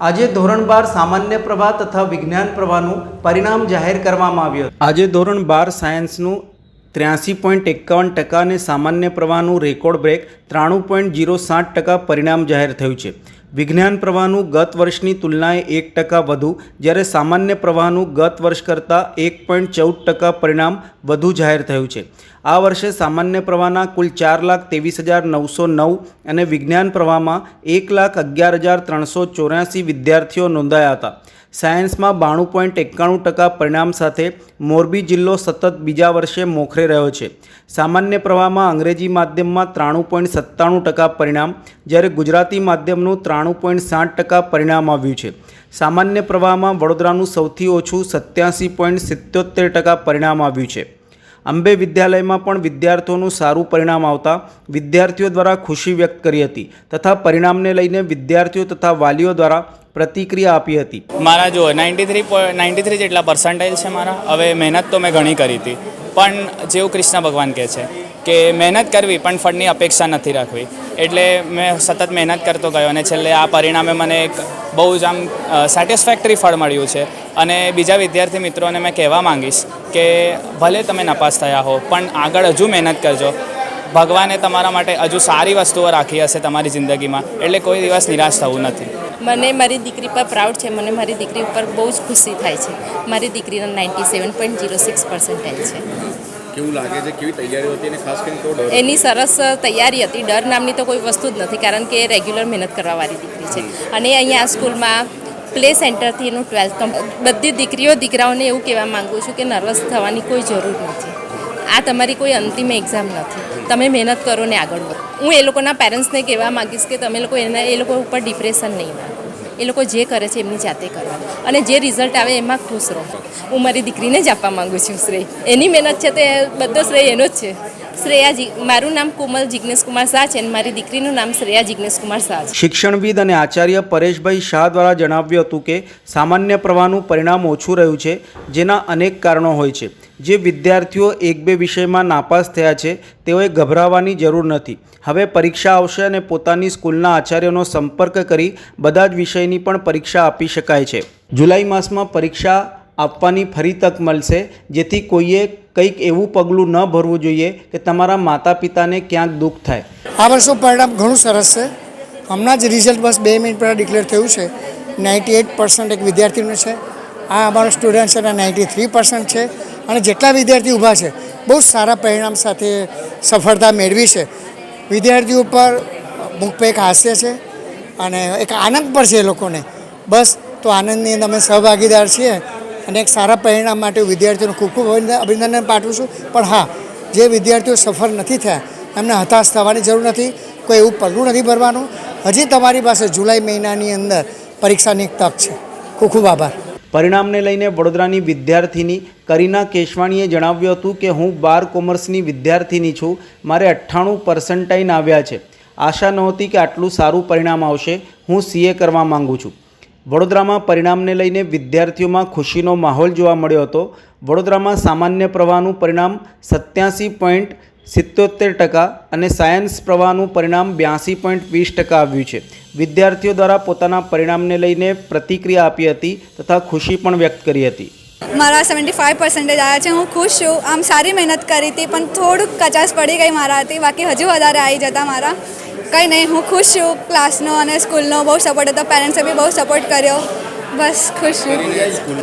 આજે ધોરણ બાર સામાન્ય પ્રવાહ તથા વિજ્ઞાન પ્રવાહનું પરિણામ જાહેર કરવામાં આવ્યું આજે ધોરણ બાર સાયન્સનું ત્ર્યાસી પોઈન્ટ એકાવન ટકા અને સામાન્ય પ્રવાહનું રેકોર્ડ બ્રેક ત્રાણું પોઈન્ટ જીરો સાત ટકા પરિણામ જાહેર થયું છે. વિજ્ઞાન પ્રવાહનું ગત વર્ષની તુલનાએ એક ટકા વધુ, જ્યારે સામાન્ય પ્રવાહનું ગત વર્ષ કરતાં એક પોઈન્ટ ચૌદ ટકા પરિણામ વધુ જાહેર થયું છે. આ વર્ષે સામાન્ય પ્રવાહના કુલ ચાર લાખ ત્રેવીસ હજાર નવસો નવ અને વિજ્ઞાન પ્રવાહમાં એક લાખ અગિયાર હજાર ત્રણસો ચોર્યાસી વિદ્યાર્થીઓ નોંધાયા હતા. સાયન્સમાં બાણું પોઈન્ટ એકાણું ટકા પરિણામ સાથે મોરબી જિલ્લો સતત બીજા વર્ષે મોખરે રહ્યો છે. સામાન્ય પ્રવાહમાં અંગ્રેજી માધ્યમમાં ત્રાણું પોઈન્ટ સત્તાણું ટકા પરિણામ, જ્યારે ગુજરાતી માધ્યમનું ત્રાણું પોઈન્ટ સાઠ ટકા પરિણામ આવ્યું છે. સામાન્ય પ્રવાહમાં વડોદરાનું સૌથી ઓછું સત્યાસી પોઈન્ટ સિત્યોતેર ટકા પરિણામ આવ્યું છે. અંબે વિદ્યાલયમાં પણ વિદ્યાર્થીઓનું સારું પરિણામ આવતા વિદ્યાર્થીઓ દ્વારા ખુશી વ્યક્ત કરી હતી તથા પરિણામને લઈને વિદ્યાર્થીઓ તથા વાલીઓ દ્વારા પ્રતિક્રિયા આપી હતી. મારા જો નાઇન્ટી થ્રી નાઇન્ટી થ્રી જેટલા પર્સન્ટાઇલ છે મારા. હવે મહેનત તો મેં ઘણી કરી હતી. પણ જેવું કૃષ્ણ ભગવાન કહે છે કે મહેનત કરવી, પણ ફળની અપેક્ષા નથી રાખવી. એટલે મેં સતત મહેનત કરતો ગયો અને છેલ્લે આ પરિણામે મને એક બહુ જ આમ સેટિસ્ફેક્ટરી ફળ મળ્યું છે. અને બીજા વિદ્યાર્થી મિત્રોને મેં કહેવા માંગીશ કે ભલે તમે નપાસ થયા હો, પણ આગળ હજુ મહેનત કરજો. ભગવાને તમારા માટે હજુ સારી વસ્તુઓ રાખી હશે તમારી જિંદગીમાં. એટલે કોઈ દિવસ નિરાશ થવું નથી. મને મારી દીકરી પર પ્રાઉડ છે. મને મારી દીકરી ઉપર બહુ જ ખુશી થાય છે. મારી દીકરીના ninety seven point zero six percentage છે. કેવું લાગે છે? કેવી તૈયારી હતી અને ખાસ કરીને કેવો ડર એની સરસ તૈયારી હતી. ડર નામની તો કોઈ વસ્તુ જ નથી કારણ કે રેગ્યુલર મહેનત કરવાવાળી દીકરી છે. અને અહીંયા સ્કૂલમાં પ્લે સેન્ટરથી એનું ટ્વેલ્થ બધી દીકરીઓ દીકરાઓને એવું કહેવા માગું છું કે નર્વસ થવાની કોઈ જરૂર નથી. આ તમારી કોઈ અંતિમ એક્ઝામ નથી. તમે મહેનત કરો ને આગળ વધો. હું એ લોકોના પેરેન્ટ્સને કહેવા માગીશ કે તમે લોકો એના એ લોકો ઉપર ડિપ્રેશન નહીં નાખો એ લોકો જે કરે છે એમની જાતે કરવા અને જે રિઝલ્ટ આવે એમાં ખુશ રહો. હું મારી દીકરીને જ આપવા માગું છું શ્રેય. એની મહેનત છે તે બધો શ્રેય એનો જ છે. શ્રેયા જી, મારું નામ કોમલ જિજ્ઞેશ કુમાર શાહ છે અને મારી દીકરીનું નામ શ્રેયા જિજ્ઞેશ કુમાર શાહ છે. શિક્ષણવિદ અને આચાર્ય પરેશભાઈ શાહ દ્વારા જણાવ્યું હતું કે સામાન્ય પ્રવાહનું પરિણામ ઓછું રહ્યું છે, જેના અનેક કારણો હોય છે. જે વિદ્યાર્થીઓ એક બે વિષયમાં નાપાસ થયા છે, તેઓએ ગભરાવાની જરૂર નથી. હવે પરીક્ષા આવશે અને પોતાની સ્કૂલના આચાર્યનો સંપર્ક કરી બધા જ વિષયની પણ પરીક્ષા આપી શકાય છે. જુલાઈ માસમાં પરીક્ષા આપવાની ફરી તક મળશે, જેથી કોઈએ કંઈક એવું પગલું ન ભરવું જોઈએ કે તમારા માતા પિતાને ક્યાંક દુઃખ થાય. આ વર્ષનું પરિણામ ઘણું સરસ છે. હમણાં જ રિઝલ્ટ બસ બે મિનિટ પહેલાં ડિક્લેર થયું છે. નાઇન્ટી એટ પર્સન્ટ એક વિદ્યાર્થીનું છે. આ અમારો સ્ટુડન્ટ છે નાઇન્ટી થ્રી પર્સન્ટ છે અને જેટલા વિદ્યાર્થી ઊભા છે, બહુ સારા પરિણામ સાથે સફળતા મેળવી છે. વિદ્યાર્થીઓ પર મુખ એક હાસ્ય છે અને એક આનંદ પણ છે એ લોકોને. બસ, તો આનંદની અંદર અમે સહભાગીદાર છીએ અને એક સારા પરિણામ માટે વિદ્યાર્થીઓને ખૂબ ખૂબ અભિનંદન પાઠવું છું. પણ હા, જે વિદ્યાર્થીઓ સફળ નથી થયા, એમને હતાશ થવાની જરૂર નથી, કોઈ એવું પગલું નથી ભરવાનું. હજી તમારી પાસે જુલાઈ મહિનાની અંદર પરીક્ષાની તક છે. ખૂબ ખૂબ આભાર. પરિણામને લઈને વડોદરાની વિદ્યાર્થીની કરીના કેશવાણીએ જણાવ્યું હતું કે હું બાર કોમર્સની વિદ્યાર્થીની છું. મારે અઠ્ઠાણું પર્સન્ટાઇન આવ્યા છે. આશા નહોતી કે આટલું સારું પરિણામ આવશે. હું સીએ કરવા માગું છું. વડોદરામાં પરિણામને લઈને વિદ્યાર્થીઓમાં ખુશીનો માહોલ જોવા મળ્યો હતો. વડોદરામાં સામાન્ય પ્રવાહનું પરિણામ સત્યાસી પોઈન્ટ સિત્તોતેર ટકા અને સાયન્સ પ્રવાહનું પરિણામ બ્યાસી પોઈન્ટ વીસ ટકા આવ્યું છે. વિદ્યાર્થીઓ દ્વારા પોતાના પરિણામને લઈને પ્રતિક્રિયા આપી હતી તથા ખુશી પણ વ્યક્ત કરી હતી. મારા સેવન્ટી ફાઇવ પર્સન્ટેજ આવ્યા છે, હું ખુશ છું. આમ સારી મહેનત કરી હતી, પણ થોડુંક કચાશ પડી ગઈ મારા હતી બાકી હજુ વધારે આવી જતા મારા. કંઈ નહીં, હું ખુશ છું. ક્લાસનો અને સ્કૂલનો બહુ સપોર્ટ હતો પેરેન્ટ્સે બી બહુ સપોર્ટ કર્યો. બસ ખુશ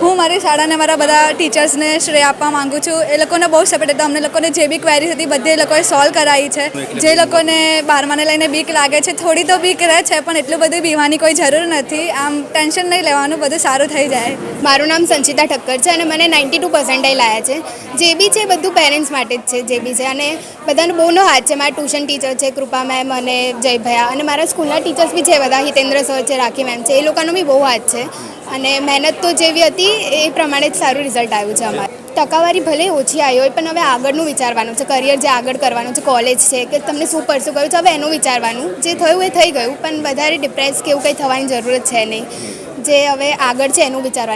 હું મારી શાળાને મારા બધા ટીચર્સને શ્રેય આપવા માંગુ છું. એ લોકોને બહુ સપોર્ટ હતા. અમને લોકોને જે બી ક્વેરીઝ હતી, બધી એ લોકોએ સોલ્વ કરાવી છે. જે લોકોને બારમાને લઈને બીક લાગે છે, થોડી તો બીક રહે છે, પણ એટલું બધું બીવાની કોઈ જરૂર નથી. આમ ટેન્શન નહીં લેવાનું, બધું સારું થઈ જાય. મારું નામ સંચિતા ઠક્કર છે અને મને નાઇન્ટી ટુ પર્સન્ટાઇલ આવ્યા છે. જે બી છે બધું પેરેન્ટ્સ માટે જ છે, જે બી છે. અને બધાનો બહુનો હાથ છે. મારા ટ્યુશન ટીચર છે, કૃપા મેમ અને જય ભયા અને મારા સ્કૂલના ટીચર્સ બી છે બધા હિતેન્દ્ર સર છે, રાખી મેમ છે, એ લોકોનો બી બહુ હાથ છે. અને મહેનત તો જેવી હતી, એ પ્રમાણે જ સારું રિઝલ્ટ આવ્યું છે અમારે. ટકાવારી ભલે ઓછી આવી હોય, પણ હવે આગળનું વિચારવાનું છે. કરિયર જે આગળ કરવાનું છે કોલેજ છે, કે તમને શું પરસું કર્યું છે, હવે એનું વિચારવાનું. જે થયું એ થઈ ગયું, પણ વધારે ડિપ્રેસ કે એવું કંઈ થવાની જરૂર છે નહીં. જે હવે આગળ છે, એનું વિચારવાનું.